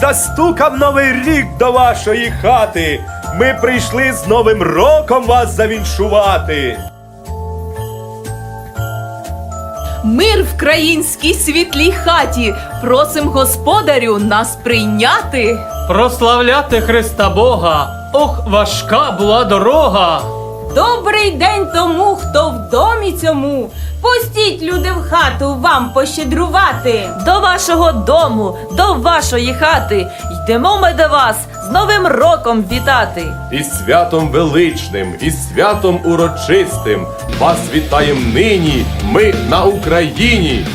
застукав новий рік до вашої хати. Ми прийшли з Новим роком вас завіншувати. Мир в країнській світлій хаті. Просим господарю нас прийняти. Прославляти Христа Бога. Ох, важка була дорога. Добрий день тому, хто в домі цьому. Пустіть люди в хату вам пощедрувати. До вашого дому, до вашої хати. Йдемо ми до вас з Новим роком вітати. І святом величним, і святом урочистим. Вас вітаєм нині, ми на Україні.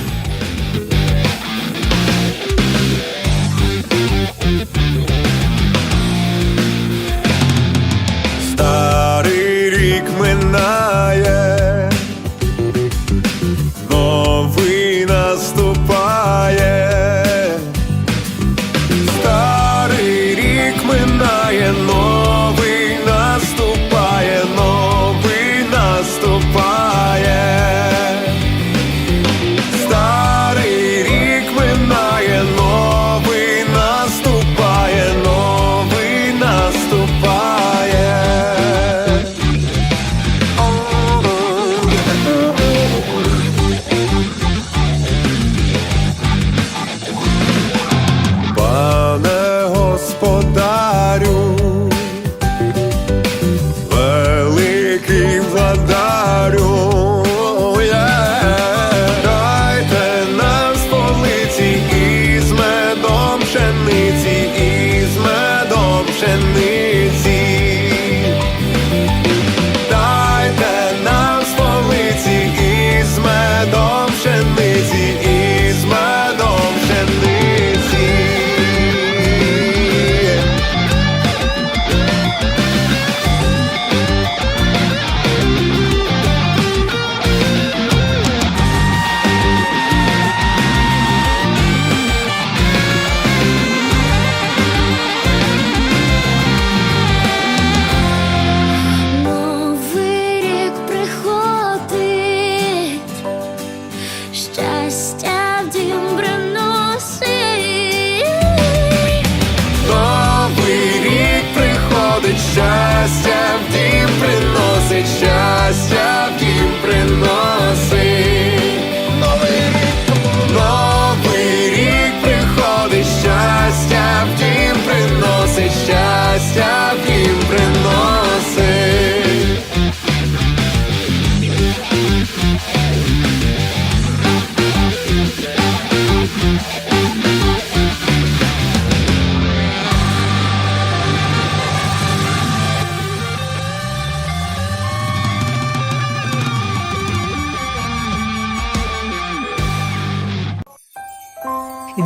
Щастя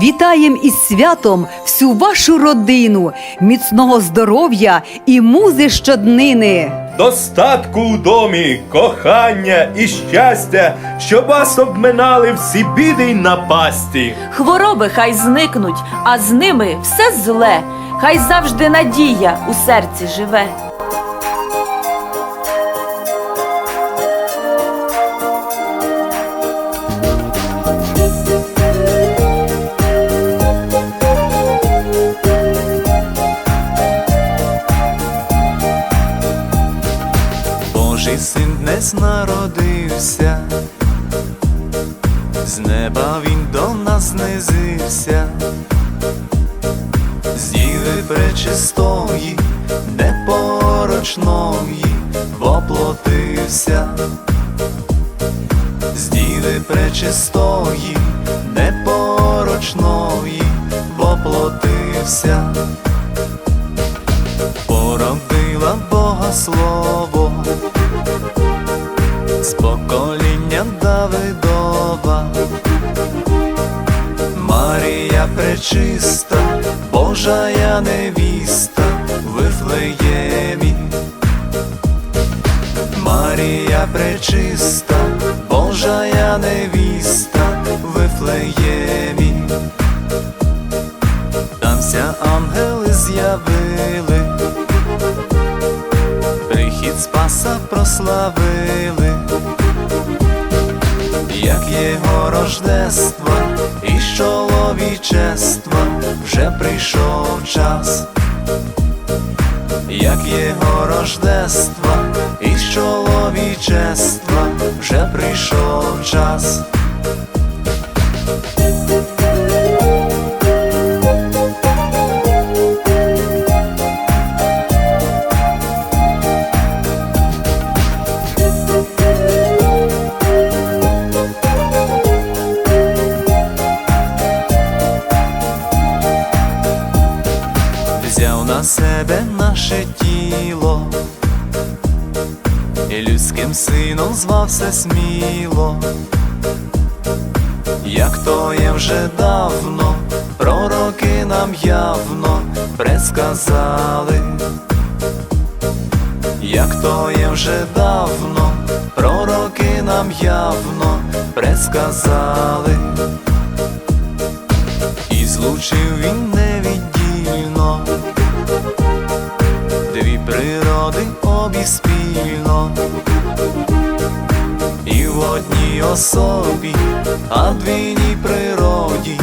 Вітаєм із святом всю вашу родину, міцного здоров'я і музи щоднини. Достатку у домі, кохання і щастя, щоб вас обминали всі біди й напасті. Хвороби хай зникнуть, а з ними все зле. Хай завжди надія у серці живе. Божий син днес народився, з неба він до нас знизився, з діви пречистої, непорочної воплотився, з діви пречистої, непорочної воплотився. Породила Бога Слово з покоління Давидова, Марія пречиста, Божая невіста Вифлеємі. Марія пречиста, Божая невіста в Вифлеємі. Тамся ангели з'явили, Спаса прославили, як його рождество і чоловічества вже прийшов час, як його рождества, і чоловічества вже прийшов час. Себе наше тіло, і людським сином звався сміло, як то є вже давно, пророки нам явно предсказали, як то є вже давно, пророки нам явно предсказали. І злучив він невіддільно природи спільно. І в одній особі, а в двійній природі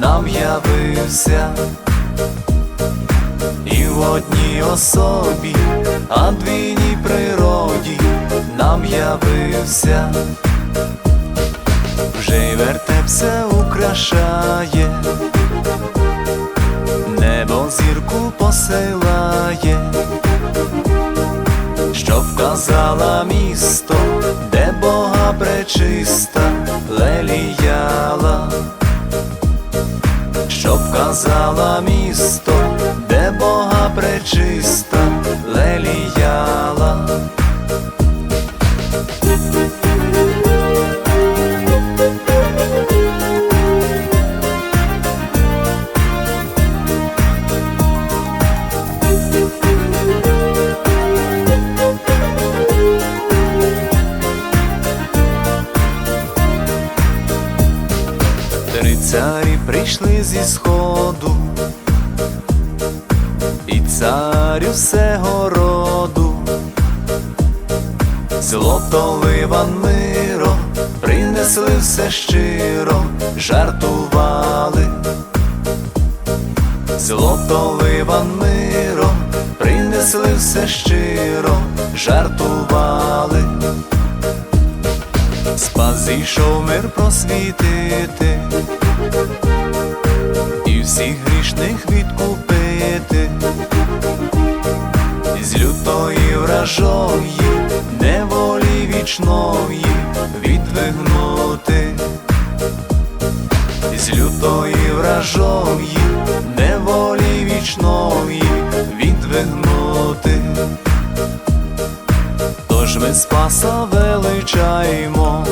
нам явився. І в одній особі, а в двійній природі нам явився. Вже й вертеп все украшає, небо зірку посилає, що вказала місто, де Бога пречиста леліяла, що вказала місто, де Бога пречиста леліяла. Царі прийшли зі сходу, і царю всего роду, злото ливан миро, принесли все щиро, жартували, злото ливан миро, принесли все щиро, жартували. Спас зійшов мир просвітити і всіх грішних відкупити, з лютої вражої, неволі вічної відвигнути, з лютої вражої, неволі вічної відвигнути. Тож ми Спаса величаємо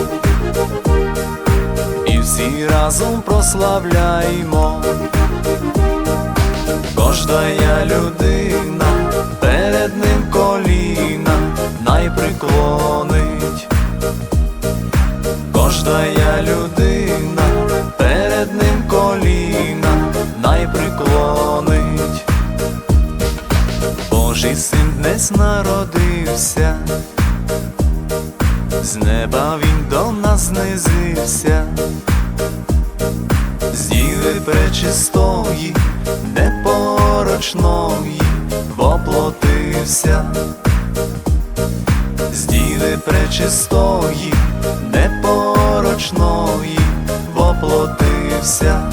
всі разом прославляємо. Кождая людина перед ним коліна найприклонить. Кождая людина перед ним коліна найприклонить. Божий син днес народився, непорочної, воплотився, з діви пречистої, непорочної, воплотився.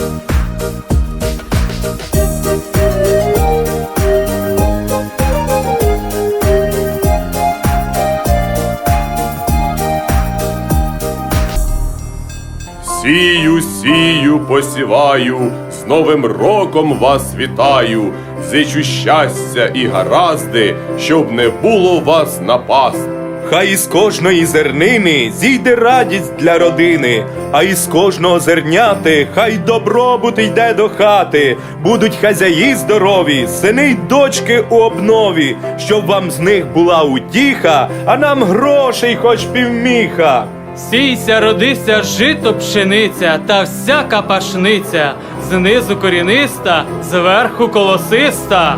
Сію, сію, посіваю, з Новим роком вас вітаю, зичу щастя і гаразди, щоб не було вас напаст. Хай із кожної зернини зійде радість для родини, а із кожного зерняти хай добробут йде до хати, будуть хазяї здорові, сини й дочки у обнові, щоб вам з них була утіха, а нам грошей хоч півміха. Сійся, родися, жито пшениця та всяка пашниця, знизу коріниста, зверху колосиста.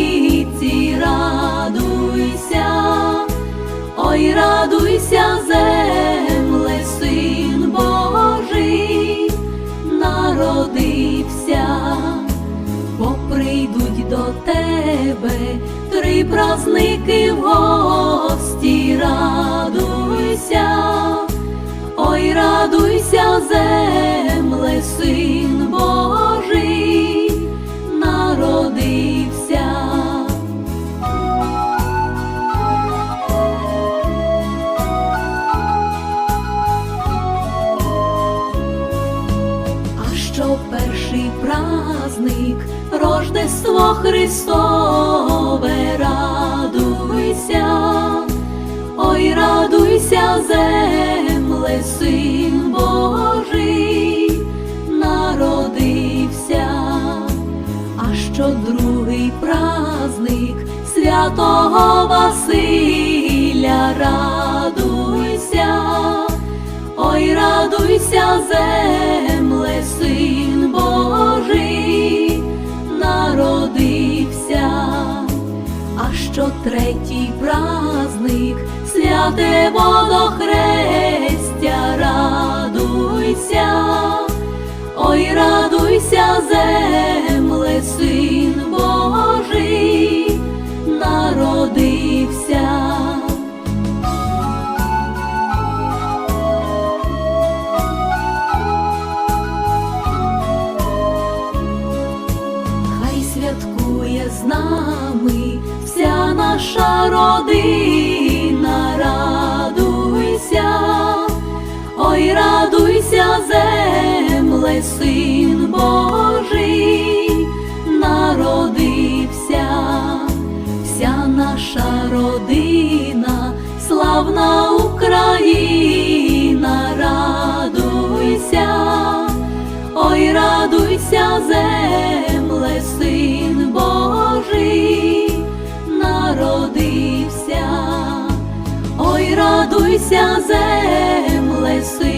три праздники в гості, радуйся. Ой, радуйся, земле, син Божий, народився. А що перший праздник, Рождество Христове, святого Василя, радуйся. Ой, радуйся, земле, син Божий, народився, а що третій праздник, святе водохрестя, син Божий, народився, вся наша родина, славна Україна, радуйся. Ой, радуйся, земле, син Божий, народився. Ой, радуйся, земле, син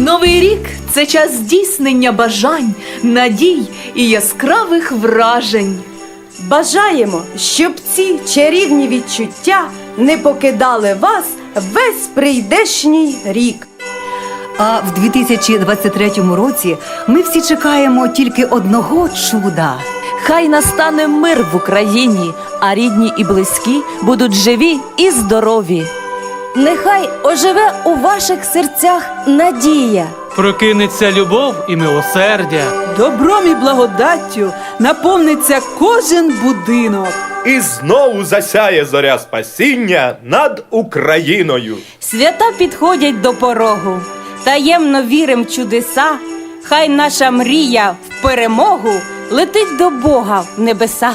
Новий рік це час здійснення бажань, надій і яскравих вражень. Бажаємо, щоб ці чарівні відчуття не покидали вас весь прийдешній рік. А в 2023 році ми всі чекаємо тільки одного чуда. Хай настане мир в Україні, а рідні і близькі будуть живі і здорові. Нехай оживе у ваших серцях надія. Прокинеться любов і милосердя. Добром і благодаттю наповниться кожен будинок. І знову засяє зоря спасіння над Україною. Свята підходять до порогу, таємно вірим чудеса. Хай наша мрія в перемогу летить до Бога в небеса.